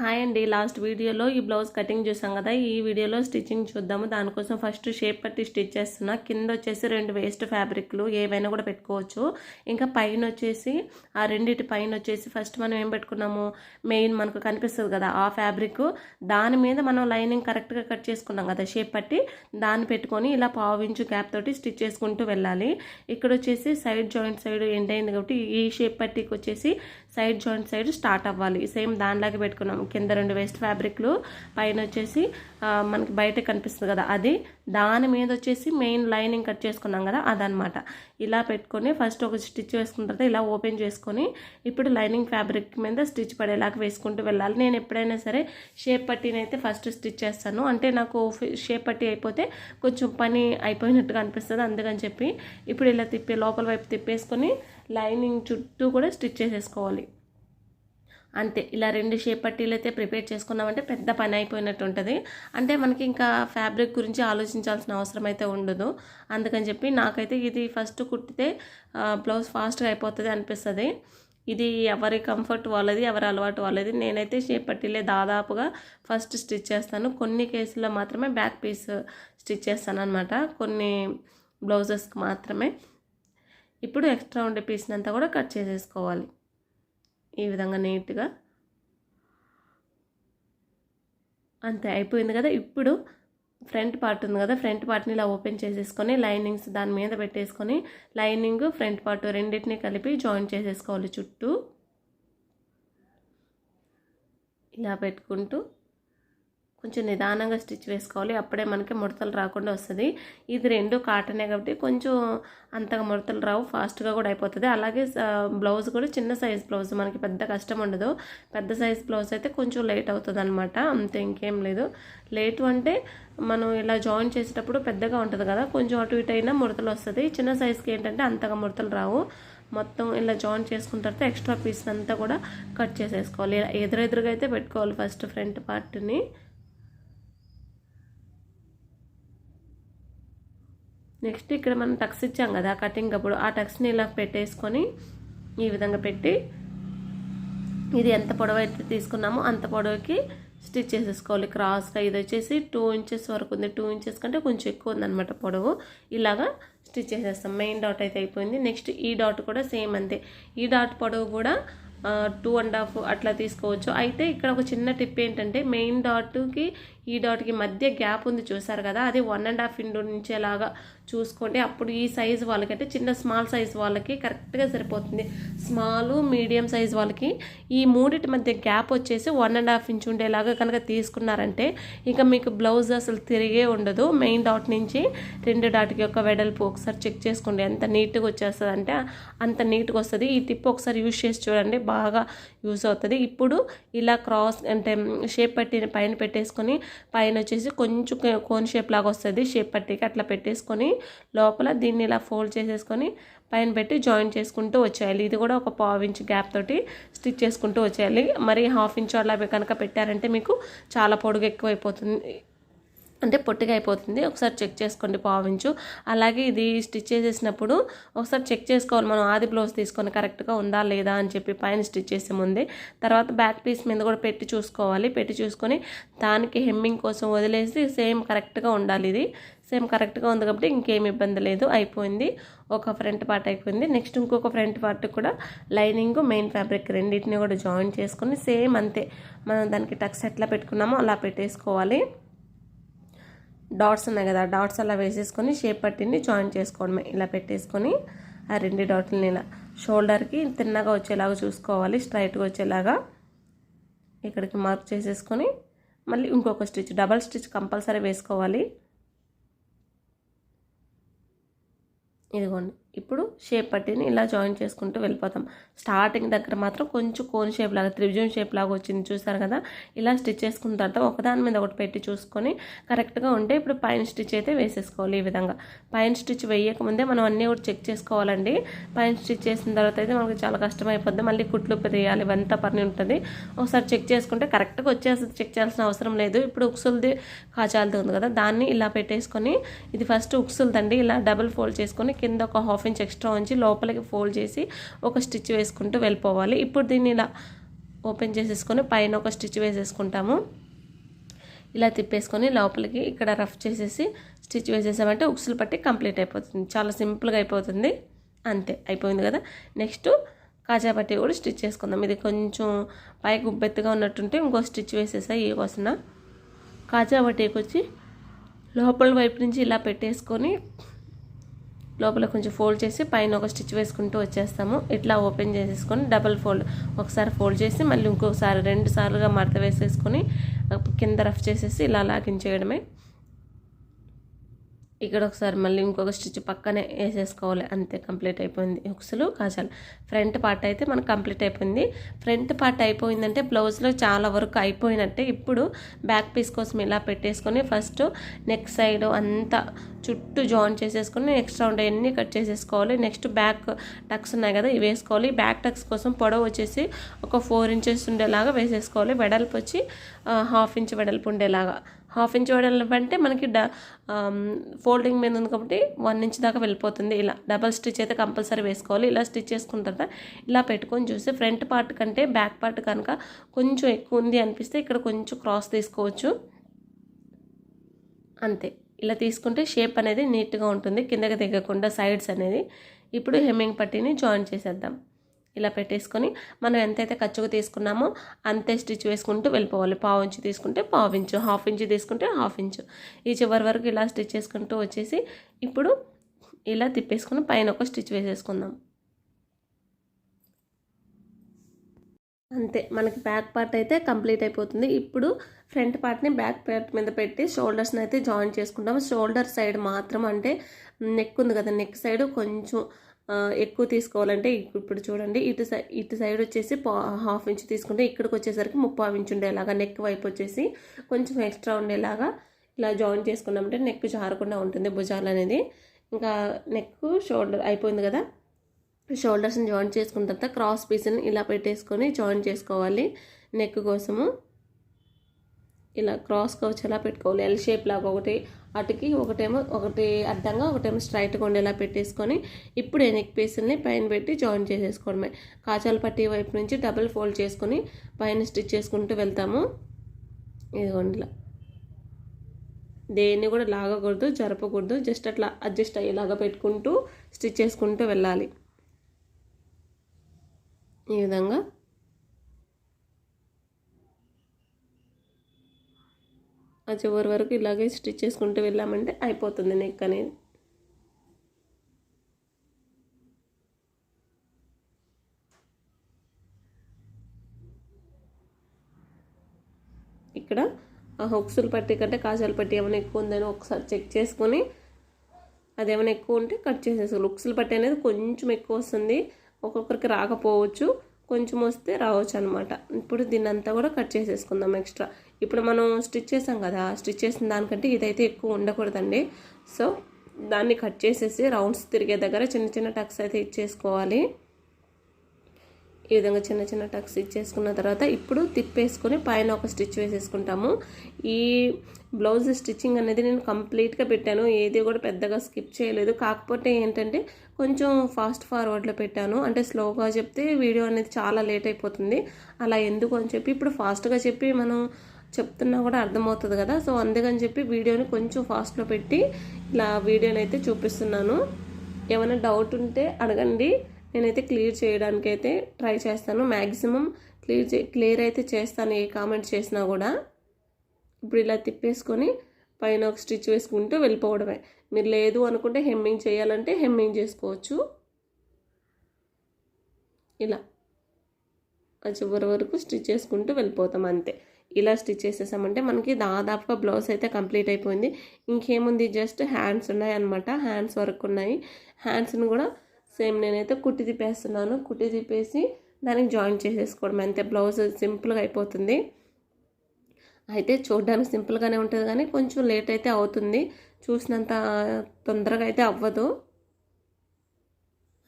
Hi అండి. Last వీడియోలో ఈ బ్లౌజ్ కటింగ్ చూసాం కదా ఈ వీడియోలో స్టిచ్చింగ్ చూద్దాము. దానికోసం ఫస్ట్ షేప్ పట్టి స్టిచ్ చేస్తున్నా. కింద వచ్చేసి రెండు వేస్ట్ ఫ్యాబ్రిక్లు ఏవైనా కూడా పెట్టుకోవచ్చు. ఇంకా పైన వచ్చేసి ఆ రెండిటి పైన వచ్చేసి ఫస్ట్ మనం ఏం పెట్టుకున్నాము? మెయిన్ మనకు కనిపిస్తుంది కదా ఆ ఫ్యాబ్రిక్. దాని మీద మనం లైనింగ్ కరెక్ట్గా కట్ చేసుకున్నాం కదా షేప్ పట్టి దాన్ని పెట్టుకొని ఇలా పావు ఇంచు గ్యాప్ తోటి స్టిచ్ చేసుకుంటూ వెళ్ళాలి. ఇక్కడ వచ్చేసి సైడ్ జాయింట్ సైడ్ ఎండ్ అయింది కాబట్టి ఈ షేప్ పట్టికి వచ్చేసి సైడ్ జాయింట్ సైడ్ స్టార్ట్ అవ్వాలి. సేమ్ దానిలాగే పెట్టుకున్నాం. కింద రెండు వేస్ట్ ఫ్యాబ్రిక్లు పైన వచ్చేసి మనకి బయట కనిపిస్తుంది కదా అది. దాని మీద వచ్చేసి మెయిన్ లైనింగ్ కట్ చేసుకున్నాం కదా అదనమాట ఇలా పెట్టుకొని ఫస్ట్ ఒక స్టిచ్ వేసుకున్న తర్వాత ఇలా ఓపెన్ చేసుకొని ఇప్పుడు లైనింగ్ ఫ్యాబ్రిక్ మీద స్టిచ్ పడేలాగా వేసుకుంటూ వెళ్ళాలి. నేను ఎప్పుడైనా సరే షేప్ పట్టినైతే అయితే ఫస్ట్ స్టిచ్ చేస్తాను. అంటే నాకు షేప్ పట్టి అయిపోతే కొంచెం పని అయిపోయినట్టుగా అనిపిస్తుంది. అందుకని చెప్పి ఇప్పుడు ఇలా తిప్పి లోపల వైపు తిప్పేసుకొని లైనింగ్ చుట్టూ కూడా స్టిచ్ చేసేసుకోవాలి. అంతే ఇలా రెండు షేప్ పట్టీలు అయితే ప్రిపేర్ చేసుకున్నామంటే పెద్ద పని అయిపోయినట్టు ఉంటుంది. అంటే మనకి ఇంకా ఫ్యాబ్రిక్ గురించి ఆలోచించాల్సిన అవసరం అయితే ఉండదు. అందుకని చెప్పి నాకైతే ఇది ఫస్ట్ కుట్టితే బ్లౌజ్ ఫాస్ట్గా అయిపోతుంది అనిపిస్తుంది. ఇది ఎవరి కంఫర్ట్ వాళ్ళది ఎవరి అలవాటు వాళ్ళది. నేనైతే షేప్ పట్టీలే దాదాపుగా ఫస్ట్ స్టిచ్ చేస్తాను. కొన్ని కేసుల్లో మాత్రమే బ్యాక్ పీస్ స్టిచ్ చేస్తాను అనమాట కొన్ని బ్లౌజెస్కి మాత్రమే. ఇప్పుడు ఎక్స్ట్రా ఉండే పీస్ని అంతా కూడా కట్ చేసేసుకోవాలి. ఈ విధంగా నీట్గా. అంతే అయిపోయింది కదా? ఇప్పుడు ఫ్రంట్ పార్ట్ ఉంది కదా? ఫ్రంట్ పార్ట్ని ఇలా ఓపెన్ చేసేసుకొని లైనింగ్స్ దాని మీద పెట్టేసుకొని లైనింగ్ ఫ్రంట్ పార్ట్ రెండింటిని కలిపి జాయిన్ చేసేసుకోవాలి చుట్టూ. ఇలా పెట్టుకుంటూ కొంచెం నిదానంగా స్టిచ్ వేసుకోవాలి. అప్పుడే మనకి ముడతలు రాకుండా వస్తుంది. ఇది రెండు కాటనే కాబట్టి కొంచెం అంతగా ముడతలు రావు. ఫాస్ట్గా కూడా అయిపోతుంది. అలాగే బ్లౌజ్ కూడా చిన్న సైజ్ బ్లౌజ్. మనకి పెద్ద కష్టం ఉండదు. పెద్ద సైజ్ బ్లౌజ్ అయితే కొంచెం లేట్ అవుతుంది అనమాట అంతే ఇంకేం లేదు. లేటు అంటే మనం ఇలా జాయిన్ చేసేటప్పుడు పెద్దగా ఉంటుంది కదా కొంచెం అటు ఇటు అయినా ముడతలు వస్తుంది. చిన్న సైజ్కి ఏంటంటే అంతగా ముడతలు రావు. మొత్తం ఇలా జాయిన్ చేసుకున్న తర్వాత ఎక్స్ట్రా పీస్ అంతా కూడా కట్ చేసేసుకోవాలి. ఎదురెదురుగా అయితే పెట్టుకోవాలి ఫస్ట్ ఫ్రంట్ పార్ట్ని. నెక్స్ట్ ఇక్కడ మనం టక్స్ ఇచ్చాం కదా కటింగ్ అప్పుడు ఆ టక్స్ని ఇలా పెట్టేసుకొని ఈ విధంగా పెట్టి ఇది ఎంత పొడవు అయితే తీసుకున్నామో అంత పొడవుకి స్టిచ్ చేసేసుకోవాలి. క్రాస్గా ఇది వచ్చేసి టూ ఇంచెస్ వరకు ఉంది. టూ ఇంచెస్ కంటే కొంచెం ఎక్కువ ఉందన్నమాట పొడవు. ఇలాగా స్టిచ్ చేసేస్తాం. మెయిన్ డాట్ అయితే అయిపోయింది. నెక్స్ట్ ఈ డాట్ కూడా సేమ్ అంతే. ఈ డాట్ పొడవు కూడా టూ అండ్ హాఫ్ అట్లా తీసుకోవచ్చు. అయితే ఇక్కడ ఒక చిన్న టిప్ ఏంటంటే మెయిన్ డాట్కి ఈ డాట్కి మధ్య గ్యాప్ ఉంది చూసారు కదా? అది వన్ అండ్ హాఫ్ ఇండు నుంచేలాగా చూసుకోండి. అప్పుడు ఈ సైజు వాళ్ళకంటే చిన్న స్మాల్ సైజ్ వాళ్ళకి కరెక్ట్గా సరిపోతుంది. స్మాల్ మీడియం సైజ్ వాళ్ళకి ఈ మూడిటి మధ్య గ్యాప్ వచ్చేసి వన్ అండ్ హాఫ్ ఇంచ్ ఉండేలాగా కనుక తీసుకున్నారంటే ఇంకా మీకు బ్లౌజ్ అసలు తిరిగే ఉండదు. మెయిన్ డాట్ నుంచి రెండు డాట్కి యొక్క వెడల్పు ఒకసారి చెక్ చేసుకోండి. ఎంత నీట్గా వచ్చేస్తుంది అంటే అంత నీట్గా వస్తుంది. ఈ టిప్ ఒకసారి యూజ్ చేసి చూడండి. బాగా యూస్ అవుతుంది. ఇప్పుడు ఇలా క్రాస్ అంటే షేప్ పట్టిన పైన పెట్టేసుకొని పైన వచ్చేసి కొంచెం కోన్ షేప్ లాగా వస్తుంది. షేప్ పట్టికి అట్లా పెట్టేసుకొని లోపల దీన్ని ఇలా ఫోల్డ్ చేసేసుకొని పైన పెట్టి జాయిన్ చేసుకుంటూ వచ్చేయాలి. ఇది కూడా ఒక పావు ఇంచ్ గ్యాప్ తోటి స్టిచ్ చేసుకుంటూ వచ్చేయాలి. మరి హాఫ్ ఇంచ్ అలా కనుక పెట్టారంటే మీకు చాలా పొడుగు ఎక్కువైపోతుంది. అంటే పొట్టిగా అయిపోతుంది. ఒకసారి చెక్ చేసుకోండి పావించు అలాగే ఇది స్టిచ్ చేసేసినప్పుడు ఒకసారి చెక్ చేసుకోవాలి మనం ఆది బ్లౌజ్ తీసుకొని కరెక్ట్గా ఉందా లేదా అని చెప్పి పైన స్టిచ్ చేసే ముందే. తర్వాత బ్యాక్ పీస్ మీద కూడా పెట్టి చూసుకోవాలి. పెట్టి చూసుకొని దానికి హెమ్మింగ్ కోసం వదిలేసి సేమ్ కరెక్ట్గా ఉండాలి ఇది. సేమ్ కరెక్ట్గా ఉంది కాబట్టి ఇంకేం ఇబ్బంది లేదు. అయిపోయింది. ఒక ఫ్రంట్ పార్ట్ అయిపోయింది. నెక్స్ట్ ఇంకొక ఫ్రంట్ పార్ట్ కూడా లైనింగ్ మెయిన్ ఫ్యాబ్రిక్ రెండింటిని కూడా జాయిన్ చేసుకొని సేమ్ అంతే. మనం దానికి టక్స్ ఎట్లా పెట్టుకున్నామో అలా పెట్టేసుకోవాలి. డాట్స్ ఉన్నాయి కదా డాట్స్ అలా వేసేసుకొని షేప్ పట్టిని జాయిన్ చేసుకోవడమే. ఇలా పెట్టేసుకొని ఆ రెండు డాట్లని ఇలా షోల్డర్కి తిన్నగా వచ్చేలాగా చూసుకోవాలి స్ట్రైట్గా వచ్చేలాగా ఇక్కడికి మార్క్ చేసేసుకొని మళ్ళీ ఇంకొక స్టిచ్ డబల్ స్టిచ్ కంపల్సరీ వేసుకోవాలి. ఇదిగోండి. ఇప్పుడు షేప్ పట్టిని ఇలా జాయిన్ చేసుకుంటూ వెళ్ళిపోతాం. స్టార్టింగ్ దగ్గర మాత్రం కొంచెం కోన్ షేప్ లాగా త్రిభుజం షేప్ లాగా వచ్చింది చూసారు కదా? ఇలా స్టిచ్ చేసుకున్న తర్వాత ఒకదాని మీద ఒకటి పెట్టి చూసుకొని కరెక్ట్గా ఉంటే ఇప్పుడు పైన స్టిచ్ అయితే వేసేసుకోవాలి ఈ విధంగా. పైన స్టిచ్ వేయకముందే మనం అన్నీ కూడా చెక్ చేసుకోవాలండి. పైన స్టిచ్ చేసిన తర్వాత అయితే మనకు చాలా కష్టం అయిపోద్ది మళ్ళీ కుట్లు తీయాలి ఇవంతా పని ఉంటుంది. ఒకసారి చెక్ చేసుకుంటే కరెక్ట్గా వచ్చేస్తుంది. చెక్ చేయాల్సిన అవసరం లేదు. ఇప్పుడు ఉక్సులది కాచాలది ఉంది కదా దాన్ని ఇలా పెట్టేసుకొని ఇది ఫస్ట్ ఉక్సులదండి. ఇలా డబుల్ ఫోల్డ్ చేసుకొని కింద ఒక హాఫ్ ఇంచ్ ఎక్స్ట్రా ఉంచి లోపలికి ఫోల్డ్ చేసి ఒక స్టిచ్ వేసుకుంటూ వెళ్ళిపోవాలి. ఇప్పుడు దీన్ని ఇలా ఓపెన్ చేసేసుకొని పైన ఒక స్టిచ్ వేసేసుకుంటాము. ఇలా తిప్పేసుకొని లోపలికి ఇక్కడ రఫ్ చేసేసి స్టిచ్ వేసేసామంటే ఉక్సులు పట్టి కంప్లీట్ అయిపోతుంది. చాలా సింపుల్గా అయిపోతుంది. అంతే అయిపోయింది కదా. నెక్స్ట్ కాజా పట్టి కూడా స్టిచ్ చేసుకుందాం. ఇది కొంచెం పైకి ఉబ్బెత్తుగా ఉన్నట్టుంటే ఇంకో స్టిచ్ వేసేసా ఈ కోసిన కాజా పట్టీకి వచ్చి లోపల వైపు నుంచి ఇలా పెట్టేసుకొని లోపల కొంచెం ఫోల్డ్ చేసి పైన ఒక స్టిచ్ వేసుకుంటూ వచ్చేస్తాము. ఇట్లా ఓపెన్ చేసేసుకొని డబల్ ఫోల్డ్ ఒకసారి ఫోల్డ్ చేసి మళ్ళీ ఇంకొకసారి రెండు సార్లుగా మడత వేసేసుకొని కింద రఫ్ చేసేసి ఇలా లాగించేయడమే ఇక్కడ ఒకసారి మళ్ళీ ఇంకొక స్టిచ్ పక్కనే వేసేసుకోవాలి. అంతే కంప్లీట్ అయిపోయింది. హుక్స్లు కాజాలు. ఫ్రంట్ పార్ట్ అయితే మనకు కంప్లీట్ అయిపోయింది. ఫ్రంట్ పార్ట్ అయిపోయిందంటే బ్లౌజ్లో చాలా వరకు అయిపోయినట్టే. ఇప్పుడు బ్యాక్ పీస్ కోసం ఇలా పెట్టేసుకొని ఫస్ట్ నెక్ సైడ్ అంతా చుట్టూ జాయిన్ చేసేసుకొని నెక్స్ట్ రౌండ్ అన్నీ కట్ చేసేసుకోవాలి. నెక్స్ట్ బ్యాక్ టక్స్ ఉన్నాయి కదా ఇవి వేసుకోవాలి. బ్యాక్ టక్స్ కోసం పొడవు వచ్చేసి ఒక ఫోర్ ఇంచెస్ ఉండేలాగా వేసేసుకోవాలి. వెడల్పు వచ్చి హాఫ్ ఇంచ్ వెడల్పు ఉండేలాగా. హాఫ్ ఇంచ్ వెడల్పు అంటే మనకి డ ఫోల్డింగ్ మీద ఉంది కాబట్టి వన్ ఇంచ్ దాకా వెళ్ళిపోతుంది. ఇలా డబల్ స్టిచ్ అయితే కంపల్సరీ వేసుకోవాలి. ఇలా స్టిచ్ చేసుకున్న తర్వాత ఇలా పెట్టుకొని చూస్తే ఫ్రంట్ పార్ట్ కంటే బ్యాక్ పార్ట్ కనుక కొంచెం ఎక్కువ ఉంది అనిపిస్తే ఇక్కడ కొంచెం క్రాస్ తీసుకోవచ్చు. అంతే. ఇలా తీసుకుంటే షేప్ అనేది నీట్గా ఉంటుంది. కిందకి దిగకుండా సైడ్స్ అనేది. ఇప్పుడు హెమ్మింగ్ పట్టీని జాయిన్ చేసేద్దాం. ఇలా పెట్టేసుకొని మనం ఎంతైతే ఖర్చుగా తీసుకున్నామో అంతే స్టిచ్ వేసుకుంటూ వెళ్ళిపోవాలి. పావు ఇంచు తీసుకుంటే పావు ఇంచు హాఫ్ ఇంచు తీసుకుంటే హాఫ్ ఇంచు. ఈ చివరి వరకు ఇలా స్టిచ్ చేసుకుంటూ వచ్చేసి ఇప్పుడు ఇలా తిప్పేసుకుని పైన ఒక స్టిచ్ వేసేసుకుందాం. అంతే మనకి బ్యాక్ పార్ట్ అయితే కంప్లీట్ అయిపోతుంది. ఇప్పుడు ఫ్రంట్ పార్ట్ని బ్యాక్ పార్ట్ మీద పెట్టి షోల్డర్స్ని అయితే జాయిన్ చేసుకుంటాము. షోల్డర్ సైడ్ మాత్రం అంటే నెక్ ఉంది కదా నెక్ సైడ్ కొంచెం ఎక్కువ తీసుకోవాలంటే ఇప్పుడు చూడండి ఇటు సై ఇటు సైడ్ వచ్చేసి హాఫ్ ఇంచ్ తీసుకుంటే ఇక్కడికి వచ్చేసరికి ముప్పై ఇంచ్ ఉండేలాగా నెక్ వైపు వచ్చేసి కొంచెం ఎక్స్ట్రా ఉండేలాగా ఇలా జాయిన్ చేసుకున్నామంటే నెక్ జారకుండా ఉంటుంది భుజాలు అనేది. ఇంకా నెక్ షోల్డర్ అయిపోయింది కదా షోల్డర్స్ని జాయిన్ చేసుకున్న తర్వాత క్రాస్ పీస్ని ఇలా పెట్టేసుకొని జాయిన్ చేసుకోవాలి నెక్ కోసము. ఇలా క్రాస్గా వచ్చేలా పెట్టుకోవాలి ఎల్ షేప్ లాగా ఒకటి అటుకి ఒకటేమో ఒకటి అడ్డంగా ఒకటేమో స్ట్రైట్గా ఉండేలా పెట్టేసుకొని ఇప్పుడు నెక్ పీసుల్ని పైన పెట్టి జాయిన్ చేసేసుకోవడమే. కాచాల పట్టి వైపు నుంచి డబుల్ ఫోల్డ్ చేసుకొని పైన స్టిచ్ చేసుకుంటూ వెళ్తాము. ఇదిగోండి ఇలా. దేన్ని కూడా లాగకూడదు జరపకూడదు జస్ట్ అట్లా అడ్జస్ట్ అయ్యేలాగా పెట్టుకుంటూ స్టిచ్ చేసుకుంటూ వెళ్ళాలి. ఈ విధంగా ఆ చివరి వరకు ఇలాగే స్టిచ్ చేసుకుంటూ వెళ్ళామంటే అయిపోతుంది నెక్ అనేది. ఇక్కడ ఆ హొక్సులు పట్టి కంటే కాజాలు పట్టి ఏమైనా ఎక్కువ ఉందని ఒకసారి చెక్ చేసుకొని అదేమైనా ఎక్కువ ఉంటే కట్ చేసేసుకోవాలి హుక్సులు పట్టి అనేది కొంచెం ఎక్కువ వస్తుంది. ఒక్కొక్కరికి రాకపోవచ్చు. కొంచెం వస్తే రావచ్చు అనమాట ఇప్పుడు దీన్ని అంతా కూడా కట్ చేసేసుకుందాం ఎక్స్ట్రా. ఇప్పుడు మనం స్టిచ్ చేసాం కదా స్టిచ్ చేసిన దానికంటే ఇదైతే ఎక్కువ ఉండకూడదండి. సో దాన్ని కట్ చేసేసి రౌండ్స్ తిరిగే దగ్గర చిన్న చిన్న టక్స్ అయితే ఇచ్చేసుకోవాలి. ఈ విధంగా చిన్న చిన్న టక్స్ ఇచ్చేసుకున్న తర్వాత ఇప్పుడు తిప్పేసుకొని పైన ఒక స్టిచ్ వేసేసుకుంటాము. ఈ బ్లౌజ్ స్టిచ్చింగ్ అనేది నేను కంప్లీట్గా పెట్టాను. ఏది కూడా పెద్దగా స్కిప్ చేయలేదు. కాకపోతే ఏంటంటే కొంచెం ఫాస్ట్ ఫార్వర్డ్లో పెట్టాను. అంటే స్లోగా చెప్తే వీడియో అనేది చాలా లేట్ అయిపోతుంది. అలా ఎందుకు అని చెప్పి ఇప్పుడు ఫాస్ట్గా చెప్పి మనం చెప్తున్నా కూడా అర్థమవుతుంది కదా. సో అందుకని చెప్పి వీడియోని కొంచెం ఫాస్ట్లో పెట్టి ఇలా వీడియోని అయితే చూపిస్తున్నాను. ఏమైనా డౌట్ ఉంటే అడగండి. నేనైతే క్లియర్ చేయడానికి అయితే ట్రై చేస్తాను. మ్యాక్సిమం క్లియర్ చే క్లియర్ అయితే చేస్తాను ఏ కామెంట్ చేసినా కూడా. ఇప్పుడు ఇలా తిప్పేసుకొని పైన ఒక స్టిచ్ వేసుకుంటూ వెళ్ళిపోవడమే. మీరు లేదు అనుకుంటే హెమ్మింగ్ చేయాలంటే హెమ్మింగ్ చేసుకోవచ్చు. ఇలా. ఆ చివరి వరకు స్టిచ్ చేసుకుంటూ వెళ్ళిపోతాం అంతే. ఇలా స్టిచ్ చేసేసామంటే మనకి దాదాపుగా బ్లౌజ్ అయితే కంప్లీట్ అయిపోయింది. ఇంకేముంది? జస్ట్ హ్యాండ్స్ ఉన్నాయి అనమాట హ్యాండ్స్ వరకు ఉన్నాయి. హ్యాండ్స్ని కూడా సేమ్ నేనైతే కుట్టి తిప్పేస్తున్నాను. కుట్టి తిప్పేసి దానికి జాయిన్ చేసేసుకోవడం. అంతే బ్లౌజ్ సింపుల్గా అయిపోతుంది. అయితే చూడడానికి సింపుల్గానే ఉంటుంది కానీ కొంచెం లేట్ అయితే అవుతుంది. చూసినంత తొందరగా అయితే అవ్వదు.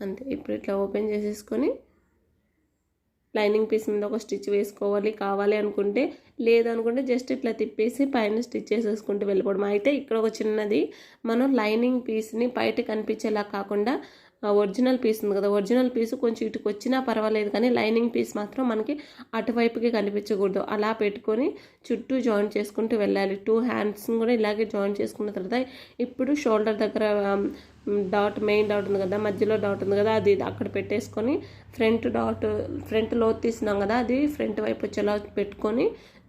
అంతే ఇప్పుడు ఇట్లా ఓపెన్ చేసేసుకొని లైనింగ్ పీస్ మీద ఒక స్టిచ్ వేసుకోవాలి కావాలి అనుకుంటే లేదనుకుంటే జస్ట్ ఇట్లా తిప్పేసి పైన స్టిచ్ చేసేసుకుంటూ వెళ్ళిపోవడం. అయితే ఇక్కడ ఒక చిన్నది మనం లైనింగ్ పీస్ని బయట కనిపించేలా కాకుండా ఒరిజినల్ పీస్ ఉంది కదా ఒరిజినల్ పీస్ కొంచెం ఇటుకు వచ్చినా పర్వాలేదు కానీ లైనింగ్ పీస్ మాత్రం మనకి అటువైపుకి కనిపించకూడదు. అలా పెట్టుకొని చుట్టూ జాయిన్ చేసుకుంటూ వెళ్ళాలి. టూ హ్యాండ్స్ కూడా ఇలాగే జాయిన్ చేసుకున్న తర్వాత ఇప్పుడు షోల్డర్ దగ్గర డాట్ మెయిన్ డాట్ ఉంది కదా మధ్యలో డాట్ ఉంది కదా అది అక్కడ పెట్టేసుకొని ఫ్రంట్ డాట్ ఫ్రంట్లో తీసినాం కదా అది ఫ్రంట్ వైపు వచ్చేలా పెట్టుకొని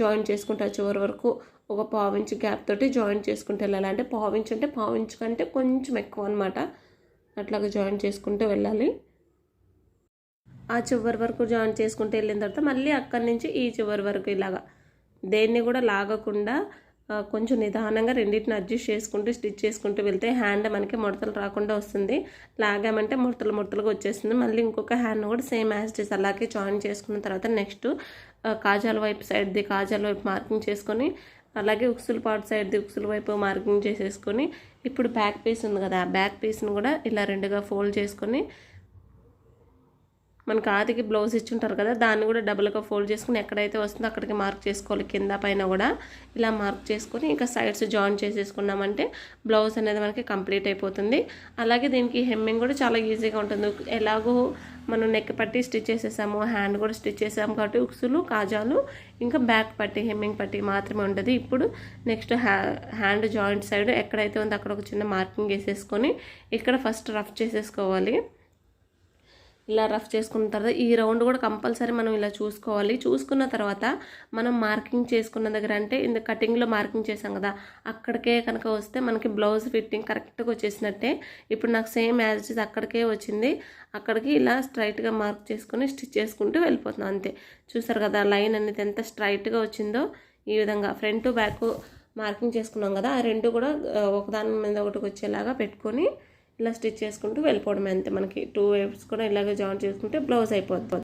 జాయిన్ చేసుకుంటా చివరి వరకు ఒక పావించు గ్యాప్ తోటి జాయిన్ చేసుకుంటూ వెళ్ళాలి. అంటే పావించు అంటే పావించు కంటే కొంచెం ఎక్కువ అనమాట అట్లాగా జాయిన్ చేసుకుంటూ వెళ్ళాలి. ఆ చివరి వరకు జాయిన్ చేసుకుంటూ వెళ్ళిన తర్వాత మళ్ళీ అక్కడి నుంచి ఈ చివరి వరకు ఇలాగా దేన్ని కూడా లాగకుండా కొంచెం నిదానంగా రెండింటిని అడ్జస్ట్ చేసుకుంటూ స్టిచ్ చేసుకుంటూ వెళ్తే హ్యాండ్ మనకి ముడతలు రాకుండా వస్తుంది. లాగామంటే ముడతలు ముడతలుగా వచ్చేస్తుంది. మళ్ళీ ఇంకొక హ్యాండ్ కూడా సేమ్ యాజ్ అలాగే జాయిన్ చేసుకున్న తర్వాత నెక్స్ట్ కాజాల వైపు సైడ్ది కాజాల వైపు మార్కింగ్ చేసుకొని అలాగే ఉక్సులు పాటు సైడ్ది ఉక్సుల వైపు మార్కింగ్ చేసేసుకొని ఇప్పుడు బ్యాక్ పీస్ ఉంది కదా ఆ బ్యాక్ పీస్ని కూడా ఇలా రెండుగా ఫోల్డ్ చేసుకొని మనకి ఆదికి బ్లౌజ్ ఇచ్చుంటారు కదా దాన్ని కూడా డబుల్గా ఫోల్డ్ చేసుకుని ఎక్కడైతే వస్తుందో అక్కడికి మార్క్ చేసుకోవాలి కింద పైన కూడా ఇలా మార్క్ చేసుకొని ఇంకా సైడ్స్ జాయిన్ చేసేసుకున్నామంటే బ్లౌజ్ అనేది మనకి కంప్లీట్ అయిపోతుంది. అలాగే దీనికి హెమ్మింగ్ కూడా చాలా ఈజీగా ఉంటుంది. ఎలాగో మనం నెక్ పట్టి స్టిచ్ చేసేసాము హ్యాండ్ కూడా స్టిచ్ చేసాము కాబట్టి ఉక్సులు కాజాలు ఇంకా బ్యాక్ పట్టి హెమ్మింగ్ పట్టి మాత్రమే ఉంటుంది. ఇప్పుడు నెక్స్ట్ హ్యా హ్యాండ్ జాయింట్ సైడ్ ఎక్కడైతే ఉందో అక్కడ ఒక చిన్న మార్కింగ్ వేసేసుకొని ఇక్కడ ఫస్ట్ రఫ్ చేసేసుకోవాలి. ఇలా రఫ్ చేసుకున్న తర్వాత ఈ రౌండ్ కూడా కంపల్సరీ మనం ఇలా చూసుకోవాలి. చూసుకున్న తర్వాత మనం మార్కింగ్ చేసుకున్న దగ్గర అంటే ఇంత కటింగ్లో మార్కింగ్ చేసాం కదా అక్కడికే కనుక వస్తే మనకి బ్లౌజ్ ఫిట్టింగ్ కరెక్ట్గా వచ్చేసినట్టే. ఇప్పుడు నాకు సేమ్ యాజ్ ఇట్ అక్కడికే వచ్చింది. అక్కడికి ఇలా స్ట్రైట్గా మార్క్ చేసుకొని స్టిచ్ చేసుకుంటూ వెళ్ళిపోతున్నాం అంతే. చూసారు కదా లైన్ అనేది ఎంత స్ట్రైట్గా వచ్చిందో ఈ విధంగా ఫ్రంట్ బ్యాక్ మార్కింగ్ చేసుకున్నాం కదా ఆ రెండు కూడా ఒకదాని మీద ఒకటికి వచ్చేలాగా పెట్టుకొని ఇలా స్టిచ్ చేసుకుంటూ వెళ్ళిపోవడం అంతే. మనకి టూ వేవ్స్ కూడా ఇలాగే జాయిన్ చేసుకుంటే బ్లౌజ్ అయిపోతుంది